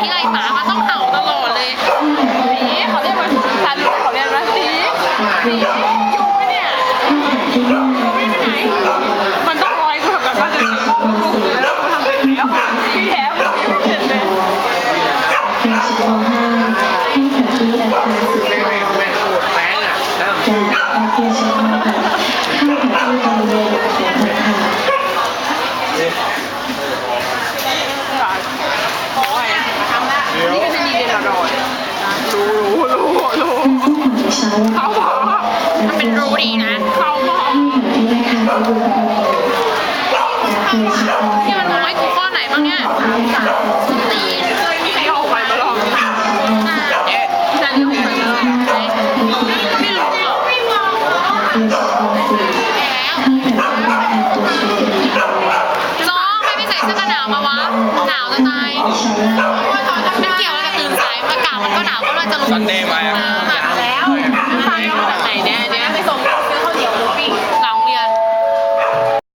ทีไรหมามันต้องเห่าตลอดเลยสีเขาเรียกว่าสันเขาเรียกว่าสีสีอยู่ไหมเนี่ยไม่ไปไหน มันต้องลอยตัวแบบว่าจะแล้วกูทำไปแล้วพี่แท้ไม่เห็นเลยเป็นสิบโมงห้าให้แผนที่อาคารสิบ แม่ง โม แม่ง ง แม่งโคตรแป้งอะแล้ว จากอาเกียร์ชั้นหกให้แผนที่บริเวณของอาคาร ขอไปทำละนี่ก็จะดีเลยเรารู้รู้รู้รู้ การพักผ่อนใน เขาบอกมันเป็นรู้ดีนะ เขาบอกนที่อาคารบริเวณอาเกียร์ชั้นหมันบอกให้กูข้อไหนบ้างเนี่ยตีให้ออกไปมาลองเอ๊ะฉันออกไปมาลองไม่รู้หรอกอาเกียร์ชั้นหกสี่ให้แผนที่อาคารตัวชีวิตเป็นทางน้องไม่ไปใส่เสื้อกันหนาวมาวะ หนาวจะตายชั้นล่างไม่เกี่ยวอะไรกับตื่นสายอากาศมันก็หนาวก็เลยจะรู้ซันเดย์มา